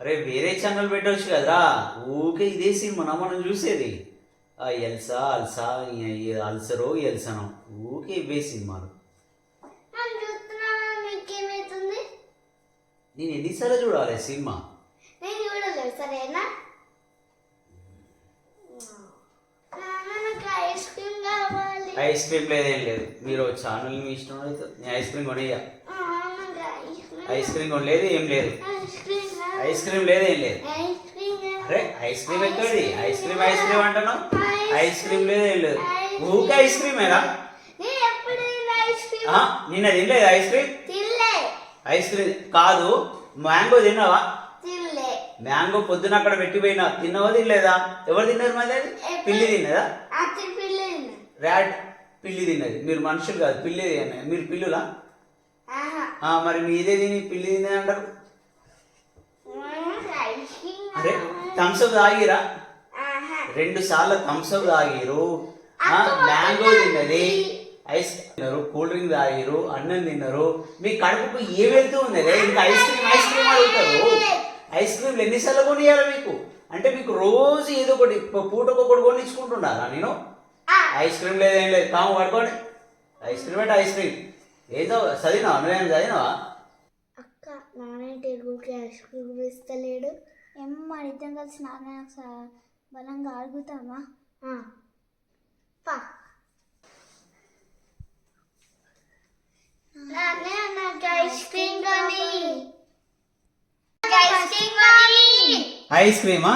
అరే వేరే ఛానల్ పెట్టవచ్చు కదరా. ఊకే ఇదే సినిమా మనం చూసేది. ఆ ఎల్సా అల్సా అల్సరో ఎల్సనో. ఊకే ఇవే సినిమాలు. నేను ఎన్నిసార్లు చూడాలి సినిమా? ఐస్ క్రీమ్ లేదేం లేదు. మీరు ఛానల్ మీ ఇష్టం అయితే నేను ఐస్ క్రీమ్ కొనియ్య. ఐస్ క్రీమ్ కొనలేదు ఏం లేదు. ఐస్ క్రీమ్ లేదేం లేదు. అరే ఐస్ క్రీమ్ ఎక్కడి ఐస్ క్రీమ్ ఐస్ క్రీమ్ అంటున్నావు? ఐస్ క్రీమ్ లేదేం లేదు. ఊకే ఐస్ క్రీమ్ ఆ, నిన్న తినలేదు ఐస్ క్రీమ్? ఐస్ క్రీమ్ కాదు. మ్యాంగో తిన్నావా? మ్యాంగో పొద్దున అక్కడ పెట్టిపోయినా తిన్నావా తినలేదా? ఎవరు తిన్నారు మరి అది? పిల్లి తిన్నదా? అతి పిల్ల తిన్నా. ర్యాట్ పిల్లి తిన్నది. మీరు మనుషులు కాదు పిల్లి మీరు పిల్లులా? మరి మీదే తిని పిల్లి తిన్నది అంటారు నాకు ఐస్ క్రీమ్ అరే కావాలి. థమ్స్అప్ తాగిరా? రెండు సార్లు థమ్స్అప్ తాగిరు. మ్యాంగో తిన్నది. ఐస్ తిన్నారు కూల్ డ్రింక్ తాగిరు అన్నం తిన్నారు. మీ కడుపుకు ఏం వెళ్తూ ఉన్నది ఇంకా ఐస్ క్రీమ్ ఐస్ క్రీమ్ అడుగుతారు. ఐస్ క్రీమ్లు ఎన్నిసార్లు కొనియాలి మీకు? అంటే మీకు రోజు ఏదో ఒకటి ప- పూటకు ఒకటి కొనిచ్చుకుంటున్నారా నేను? ఐస్ క్రీమ్ లేదేం లేదు. కాము పడుకోండి. ఐస్ క్రీమ్ అంటే ఐస్ క్రీమ్ ఏదో చదివినావా? నువ్వేం చదివినావా? అక్క ఐస్ క్రీమ్ ఇస్తలేడు మన ఇద్దరం కలిసి నాన్న బలంగా అడుగుతామా ఐస్ క్రీమ్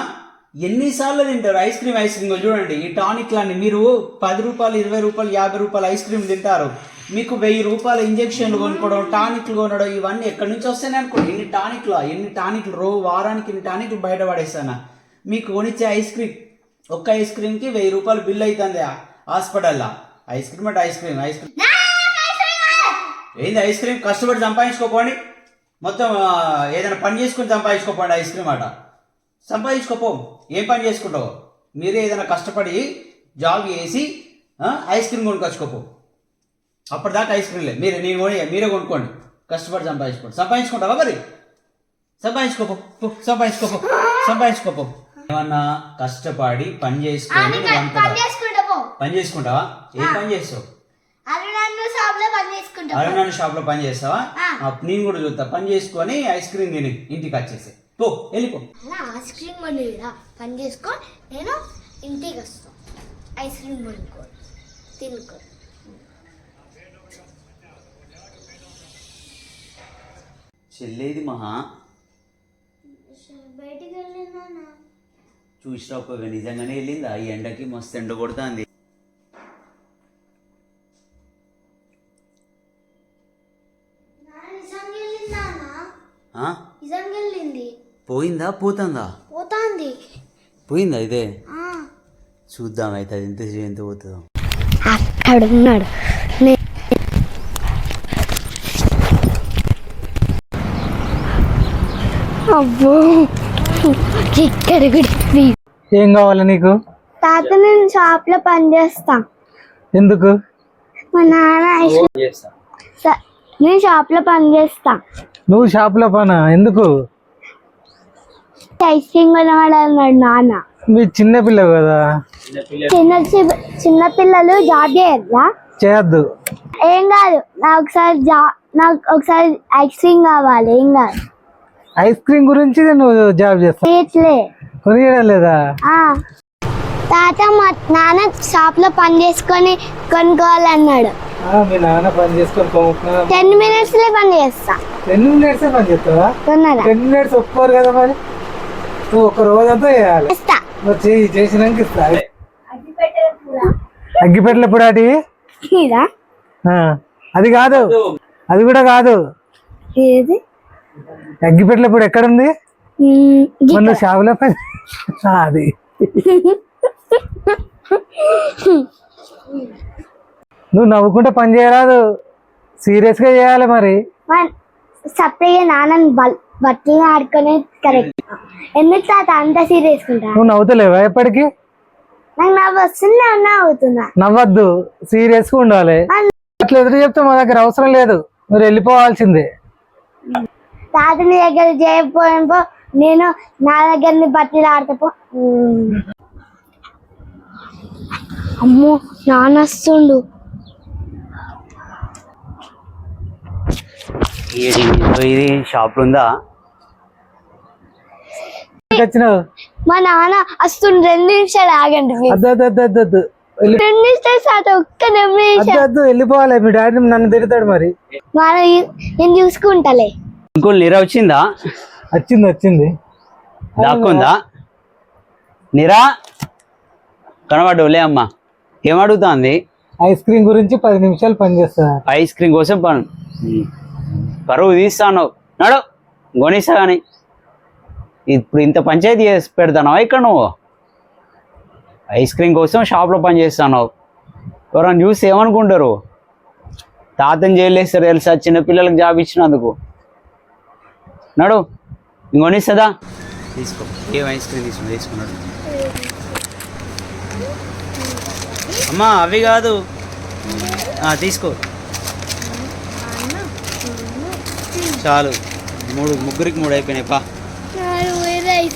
ఎన్నిసార్లు తింటారు ఐస్ క్రీమ్ ఐస్ క్రీమ్ చూడండి ఈ టానిక్లన్నీ మీరు పది రూపాయలు ఇరవై రూపాయలు యాభై రూపాయలు ఐస్ క్రీమ్ తింటారు. మీకు వెయ్యి రూపాయల ఇంజక్షన్లు కొనుక్కోవడం టానిక్లు కొనడం ఇవన్నీ ఎక్కడి నుంచి వస్తాయని అనుకోండి. ఎన్ని టానిక్లు ఎన్ని టానిక్లు రో వారానికి ఎన్ని టానిక్లు బయట పడేస్తానా? మీకు కొనిచ్చే ఐస్ క్రీమ్ ఒక్క ఐస్ క్రీమ్కి వెయ్యి రూపాయలు బిల్ అవుతుంది హాస్పిటల్లో. ఐస్ క్రీమ్ అంటే ఐస్ క్రీమ్ ఐస్ క్రీమ్. ఏంది ఐస్ క్రీమ్? కష్టపడి సంపాదించుకోపోండి. మొత్తం ఏదైనా పని చేసుకుని సంపాదించుకోపోండి ఐస్ క్రీమ్ అట సంపాదించుకోపో. ఏం పని చేసుకుంటావు? మీరే ఏదైనా కష్టపడి జాబ్ చేసి ఐస్ క్రీమ్ కొనుక్కొచ్చుకోపో. అప్పటిదాకా ఐస్ క్రీమ్ లేదు. మీరే నేను కొని మీరే కొనుక్కోండి. కష్టపడి సంపాదించుకోండి. సంపాదించుకుంటావా మరి? సంపాదించుకోపో. సంపాదించుకోపో. సంపాదించుకోపో. ఏమన్నా కష్టపడి పని చేసుకొని పని చేసుకుంటావా? ఏం పని చేస్తావు? అరుణాన్న షాప్లో పని చేసుకుంటా పో. అరుణాని షాప్లో పని చేస్తావా? నేను కూడా చూస్తా. పని చేసుకొని ఐస్ క్రీమ్ తిని ఇంటికి వచ్చేసి. పో వెళ్ళిపో. ఐస్ క్రీమ్ పని చేసుకో. నేను ఇంటికి వస్తాను ఐస్ క్రీమ్ కొనుక్కో. తినుకో చెల్లేది మహా. బయటికి వెళ్ళినా చూసినా ఒక నిజంగానే వెళ్ళిందా? ఈ ఎండకి మస్తు ఎండ కొడుతుంది. వెళ్ళిందా వెళ్ళింది పోయిందా? పోతుందా? పోతాంది. పోయిందా ఇదే? ఆ. చూద్దాం అయితే అది ఎంత ఎంత పోతుందో. అక్కడ ఉన్నాడు అబ్బో. ఇక్కడ కూడా ఏం కావాలి నీకు? తాత నేను షాప్లో పని చేస్తా. ఎందుకు? మా నాన్న ఐస్ స- నేను షాప్లో పని చేస్తా. నువ్వు షాప్లో పనా? ఎందుకు? ఐస్ క్రీమ్ నాన్న. మీ చిన్న పిల్లవు కదా? చిన్న చి- చిన్న పిల్లలు జాబ్ చేయద్దా? చేయొద్దు. ఏం కాదు నాకు ఒకసారి జా నాకు ఒకసారి ఐస్ క్రీమ్ కావాలి ఏం కాదు. ఐస్ క్రీమ్ గురించి నువ్వు జాబ్ చేస్తావు కొనియడం లేదా. తాత మా నాన్న షాప్లో పని చేసుకొని కొనుక్కోవాలన్నాడు. మీ నాన్న పని చేసుకొని కొనుక్కున్నా టెన్ మినిట్స్లో పని చేస్తా. టెన్ మినిట్స్ పని చేస్తావా? కొన్నారా టెన్ మినిట్స్ ఒప్పుకోరు కదా మరి. నువ్వు ఒక రోజంతా చేయాలి. చేస్తా. నువ్వు చేయి చేసినాక ఇస్తా. అగ్గిపెట్టెలు ఎప్పుడు అటి ఇదా అది కాదు. అది కూడా కాదు. ఏది? అగ్గిపెట్టెలు ఇప్పుడు ఎక్కడుంది మన షాపులో పని అది. నువ్వు నవ్వుకుంటే పని చేయరాదు. సీరియస్గా చేయాలి మరి. వన్ సపరేట్గా నాన్న బట్టలు ఆడుకొని కరెక్ట్ ఎందుకు తాత అంత సీరియస్ నువ్వు నవ్వుతలేవా ఎప్పటికీ? నాకు నవ్వు వస్తుంది నవ్వద్దు. సీరియస్గా ఉండాలి అట్లా ఎదురు చెప్తే మా దగ్గర అవసరం లేదు. మీరు వెళ్ళిపోవాల్సిందే. తాత నీ దగ్గర చేయకపోయినపో నేను నా దగ్గరని బతిలు ఆడతాపో. అమ్మో నాన్న వస్తుండు ఇది షాప్ ఉందా? వచ్చినావు మా నాన్న వస్తుండు రెండు నిమిషాలు ఆగండి రెండు నిమిషాలు ఒక్క నిమిషం. అద్దు వెళ్ళిపోవాలి. మీ డాడీ నన్ను తిడతాడు మరి. నేను చూసుకుంటాలే. ఇంకో నిరా వచ్చిందా? వచ్చింది వచ్చింది. దాక్కుందా? నిరా? కనబడ్డు లే అమ్మా. ఏం అడుగుతుంది? ఐస్ క్రీమ్ గురించి పది నిమిషాలు పనిచేస్తా ఐస్ క్రీమ్ కోసం పను. పరువు తీస్తాను నడు కొనిస్తా కానీ ఇప్పుడు ఇంత పంచాయతీ చేసి పెడతానావా ఇక్కడ నువ్వు? ఐస్ క్రీమ్ కోసం షాప్లో పని చేస్తాను ఎవరైనా చూసి ఏమనుకుంటారు? తాతని జైలేస్తారు తెలుసా? చిన్న పిల్లలకు జాబ్ ఇచ్చినందుకు. నడు. ఇంకొనిస్తుందా తీసుకో. ఏం ఐస్ క్రీమ్ తీసుకుని తీసుకున్నాడు అమ్మా అవి కాదు. ఆ, తీసుకో. చాలు. మూడు ముగ్గురికి మూడు అయిపోయినాయి పా. వేరే